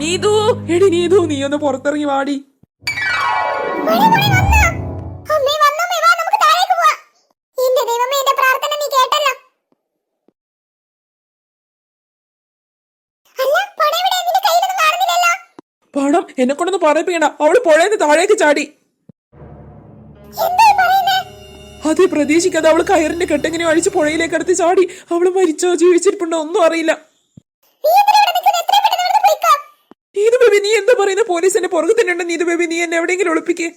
നീതു എടി നീതു നീ ഒന്ന് പുറത്തിറങ്ങി വാടി. പണം എന്നെ കൊണ്ടൊന്ന് പറയിപ്പിക്കണ്ട. അവൾ പുഴയെന്ന് താഴേക്ക് ചാടി? അത് പ്രതീക്ഷിക്കാതെ അവൾ കയറിന്റെ കെട്ടെങ്ങനെ അഴിച്ച് പുഴയിലേക്ക് അടുത്ത് ചാടി. അവൾ മരിച്ചോ ജീവിച്ചിരിപ്പുണ്ടോ ഒന്നും അറിയില്ല. നീതു ബേബി നീ എന്താ പറയുന്ന പോലീസിന്റെ പുറകെ തന്നെ ഉണ്ട് നീതു ബേബി നീ എന്നെ എവിടെയെങ്കിലും ഒളിപ്പിക്കേ.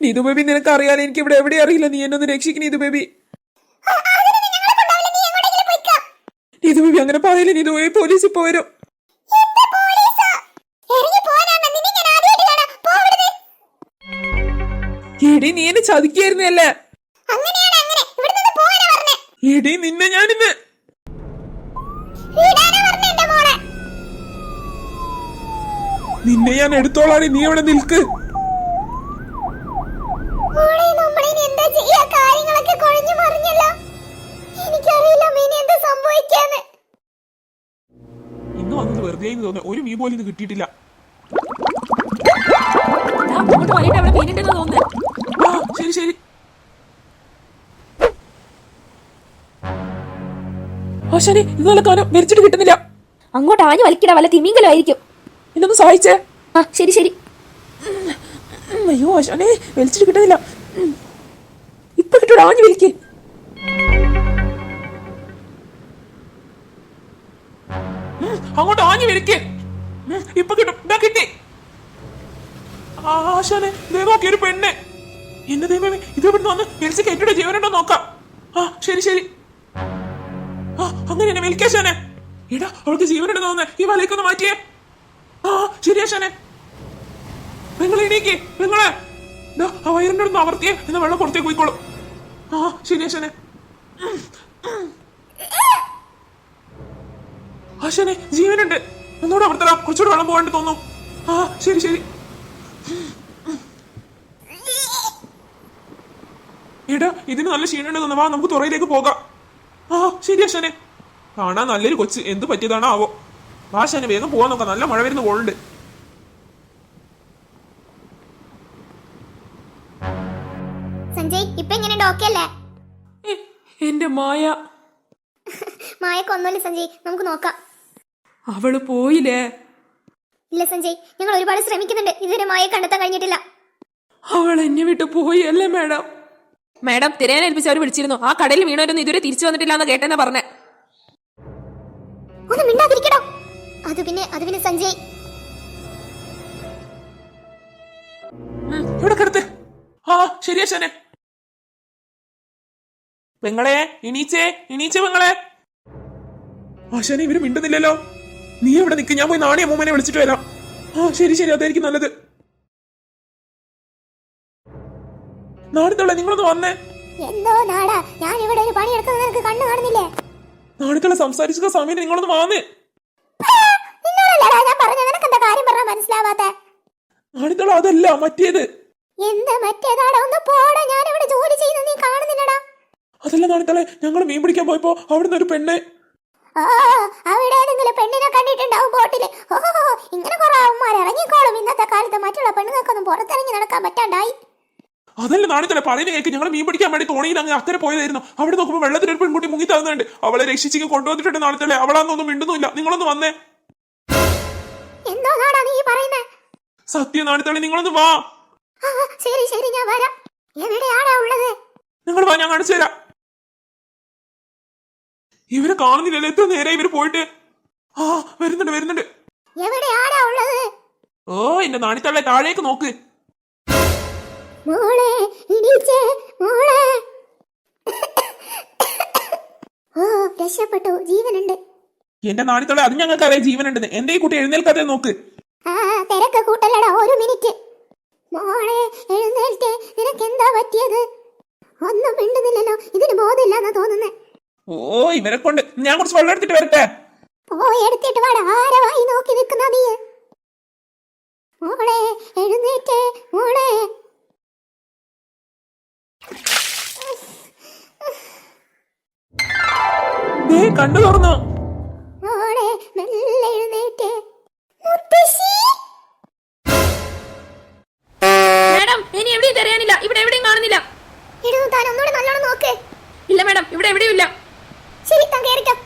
നീതു ബേബി നിനക്ക് അറിയാൻ എനിക്ക് ഇവിടെ എവിടെ അറിയില്ല നീ എന്നൊന്ന് രക്ഷിക്കും നീതു ബേബി. നീതു ബേബി അങ്ങനെ പറയില്ല നീതു ബേബി പോലീസ് ഇപ്പൊ വരും നീ എന്നെ ചതിക്കായിരുന്നല്ലേ. എടി നിന്നെ ഞാനിന്ന് വിടാനാ പറഞ്ഞേ എന്റെ മോളെ. നിന്നെ ഞാൻ എടുത്തോളാണ് നീ അവിടെ നിൽക്ക്. ഇന്ന് വന്നത് വെറുതെ തോന്നുന്നു. ഒരു മീ പോലും ഇത് കിട്ടിയിട്ടില്ല. ശരി ശരി. ആശാനെ ഇന്നലെ കാലം മരിച്ചിട്ട് കിട്ടുന്നില്ല. അങ്ങോട്ട് ആഞ്ഞു വലിക്കട വല്ല തിമിങ്കലം ആയിരിക്കും. എന്നൊന്ന് സഹായിച്ചേ. ആ ശരി ശരി. അയ്യോ ആശാനെ വലിച്ചിട്ട് കിട്ടുന്നില്ല. ഇപ്പൊ കിട്ടൂടാ ആഞ്ഞു വലിക്ക്. അങ്ങോട്ട് ആഞ്ഞു വലിക്ക്. ഇപ്പൊ കിട്ടും. കിട്ടി. ആശാനെ നോക്കി ഒരു പെണ്ണെ. എന്റെ ദൈവമേ ഇത് ഇവിടെ വന്ന് വലിച്ച് കെട്ടിയുടെ ജീവനുണ്ടോ നോക്കാം. ആ ശരി ശരി. അങ്ങനെ എന്നെ വലിക്കാശാനെ എടാ അവൾക്ക് ജീവനുണ്ടെന്ന് തോന്നുന്നു. ഈ വലയ്ക്കൊന്ന് മാറ്റിയേ. ആ ശരിയാശനെ നിങ്ങൾ എണീക്ക് നിങ്ങളെ ആ വയറിന്റെ ഒന്ന് അവർത്തിയേ എന്ന വെള്ളം പുറത്തേക്ക് പോയിക്കോളും. ആ ശരിയാശനെ ആശാനെ ജീവനുണ്ട്. ഒന്നുകൂടെ അവർത്തരാം കുറച്ചുകൂടെ വെള്ളം പോകാണ്ട് തോന്നും ആ ശരി ശരി. എടാ ഇതിന് നല്ല ക്ഷീണുണ്ട് തോന്നുന്നു. വാ നമുക്ക് തുറയിലേക്ക് പോകാം. ആ ശരി ആശാനെ കാണാൻ നല്ലൊരു കൊച്ച്. എന്ത് പറ്റിയതാണോ ആവോ. ഭാഷന് വേഗം പോവാൻ നോക്കാം. നല്ല മഴ വരുന്ന പോളുണ്ട് സഞ്ജയ് ഇപ്പൊ എങ്ങനെയുണ്ട്? ഓക്കെ അല്ലേ? എന്റെ മായ. മായക്കൊന്നുമില്ല സഞ്ജയ്. നമുക്ക് നോക്കാം. അവൾ പോയില്ലേ? ഇല്ല സഞ്ജയ് ഞങ്ങൾ ഒരുപാട് ശ്രമിക്കുന്നുണ്ട്. ഇതുവരെ മായ കണ്ടെത്താൻ കഴിഞ്ഞിട്ടില്ല. അവൾ എന്നെ വിട്ട് പോയി അല്ലേ മാഡം? മാഡം തിരയാൻ ഏൽപ്പിച്ച് അവർ വിളിച്ചിരുന്നു. ആ കടയിൽ വീണവരൊന്നും ഇതുവരെ തിരിച്ചു വന്നിട്ടില്ല എന്ന് കേട്ടെന്നാ പറഞ്ഞേ. ഒന്ന് മിണ്ടാതിരിക്കടോ. അത് പിന്നെ അത് പിന്നെ സഞ്ജയ്. ഇവിടെ ആ ശരിയാ ആശാനെ പെങ്ങളെ ഇണീച്ചേ എണീച്ചേ പെങ്ങളെ. ആശാനെ ഇവർ മിണ്ടുന്നില്ലല്ലോ. നീ എവിടെ നിൽക്ക് ഞാൻ പോയി നാണി അമ്മൂമ്മനെ വിളിച്ചിട്ട് വരാം. ആ ശരി ശരി അതായിരിക്കും നല്ലത്. നാണിത്തുള്ള നിങ്ങളൊന്ന് വന്നേ. എന്തോ നാടാ? ഞാൻ ഇവിടെ ഒരു പണി എടുക്കുന്നത് നിനക്ക് കണ്ണു കാണുന്നില്ലേ? നാണിത്തുള്ള സംസാരിച്ച സമയം നിങ്ങളൊന്ന് വാന്ന്. നാണിത്തുള്ള അതല്ല മറ്റേത്. എന്താ മറ്റേതാടാ? ഒന്ന് പോടാ. ഞാൻ ഇവിടെ ജോലി നീ കാണുന്നില്ലടാ. അതല്ല ഞങ്ങൾ മീൻ പിടിക്കാൻ പോയപ്പോ അവിടുന്ന് ഒരു പെണ്ണ്. അവിടെ ഏതെങ്കിലും പെണ്ണിനെ കണ്ടിട്ടുണ്ടാവും ബോട്ടിൽ. ഓ ഇങ്ങനെ കുറെ അവന്മാർ ഇറങ്ങിക്കോളും. ഇന്നത്തെ കാലത്ത് മറ്റുള്ള പെണ്ണുങ്ങൾക്കൊന്നും പുറത്തിറങ്ങി നടക്കാൻ പറ്റാണ്ടായി. അതല്ല നാണിത്തല പറയുന്ന കേൾക്ക് ഞങ്ങൾ മീൻ പിടിക്കാൻ വേണ്ടി തോണിയിൽ അങ്ങ് അക്കരെ പോയതായിരുന്നു. അവിടെ നോക്കുമ്പോൾ വെള്ളത്തിൽ ഒരു പെൺകുട്ടി മുങ്ങി തന്നുണ്ട് അവളെ രക്ഷിച്ചിങ്ങ് കൊണ്ടുവന്നിട്ടുണ്ട് നാണിത്തലെ അവളാന്നൊന്നും മിണ്ടുന്നില്ല നിങ്ങളൊന്ന് വന്നേ. സത്യം നാണിത്തളെ നിങ്ങളൊന്ന് വാ. ശരി ശരി ഞാൻ വരാം. എവിടെയാടാ ഉള്ളത്? നിങ്ങൾ വാ ഞാൻ കാണിച്ചു തരാം. ഇവരെ കാണുന്നില്ലല്ലോ എത്ര നേരെ ഇവർ പോയിട്ട്. ആ വരുന്നുണ്ട് വരുന്നുണ്ട്. എവിടെയാടാ ഉള്ളത്? ഓ എന്റെ നാണിത്തള്ളെ താഴേക്ക് നോക്ക്. മോളെ ഇടിച്ചേ മോളെ. ഓ രക്ഷപ്പെട്ടു. ജീവനുണ്ട്. എന്റെ നാണിത്തള്ളെ അത് ഞങ്ങൾക്ക് അറിയാം ജീവനുണ്ടെന്ന്. എന്റെ ഈ കുട്ടി എഴുന്നേൽക്കാതെ നോക്ക്? ആ തിരക്ക് കൂട്ടലടാ ഒരു മിനിറ്റ്. മോളെ എഴുന്നേൽറ്റേ നിനക്ക് എന്താ പറ്റിയത്? ഒന്നും മിണ്ടുന്നില്ലല്ലോ. ഇതിന് ബോധമില്ലാന്നാ തോന്നുന്നേ. ഓ ഇവരെ കൊണ്ട് ഞാൻ കുറച്ച് വെള്ളം എടുത്തിട്ട് വരട്ടെ? പോയി എടുത്തിട്ട് വാടാ. ആരവായി നോക്കി നിൽക്കുന്ന നീ? മോളെ എഴുന്നേറ്റേ. മോളെ. ദേ കണ്ടു തുറന്നു. മോളെ മെല്ലെ എഴുന്നേറ്റ്. മുത്തശ്ശി? മാഡം ഇനി എവിടെയും തിരയാനില്ല ഇവിടെ എവിടെയും കാണുന്നില്ല. ഇടൂ താൻ നല്ലോണം നോക്ക്. ഇല്ല മാഡം ഇവിടെ എവിടെയും ഇല്ല. ശരി താൻ കയറിക്കാം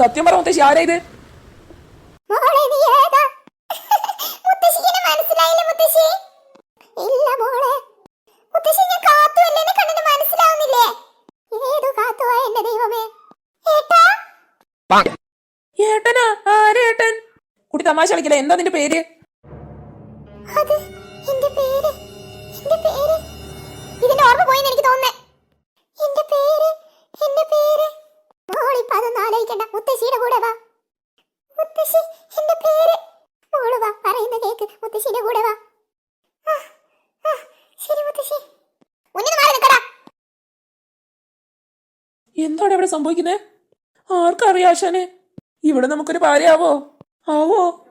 സത്യം പറ മുത്തശ്ശി ആരാ ഇത്? ഏട്ടനാ? ആരേട്ടൻ കുട്ടി തമാശ കളിക്കില്ല? എന്താ നിന്റെ പേര്? അത് എന്റെ പേര്. എന്റെ പേര്. ഇതിന്റെ ഓർമ്മ പോയെന്ന് എനിക്ക് തോന്നുന്നേ. എന്റെ പേര്. എന്റെ പേര്. മോളിപ്പ അതൊന്നും ആലോചിക്കണ്ട. മുത്തശ്ശിയുടെ കൂടെ വാ. മുത്തശ്ശി എന്റെ പേര്. മോൾ വാ പറയുന്ന കേക്ക്. മുത്തശ്ശിയുടെ കൂടെ വാ. ആ, ആ, ശരി മുത്തശ്ശി. മുന്നിൽ മാറി നിൽക്കടാ. എന്താണ് ഇവിടെ സംഭവിക്കുന്നത് ആർക്കറിയാം ആശാനെ? ഇവിടെ നമുക്കൊരു ഭാര്യയാവോ? ആവോ?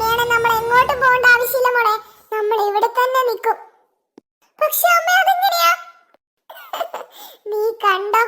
അങ്ങനെയാണ് നമ്മൾ എങ്ങോട്ടും പോകേണ്ട ആവശ്യമില്ല മോളെ. നമ്മൾ ഇവിടെ തന്നെ നിൽക്കും. പക്ഷെ അമ്മ അതെങ്ങനെയാ? നീ കണ്ടോ?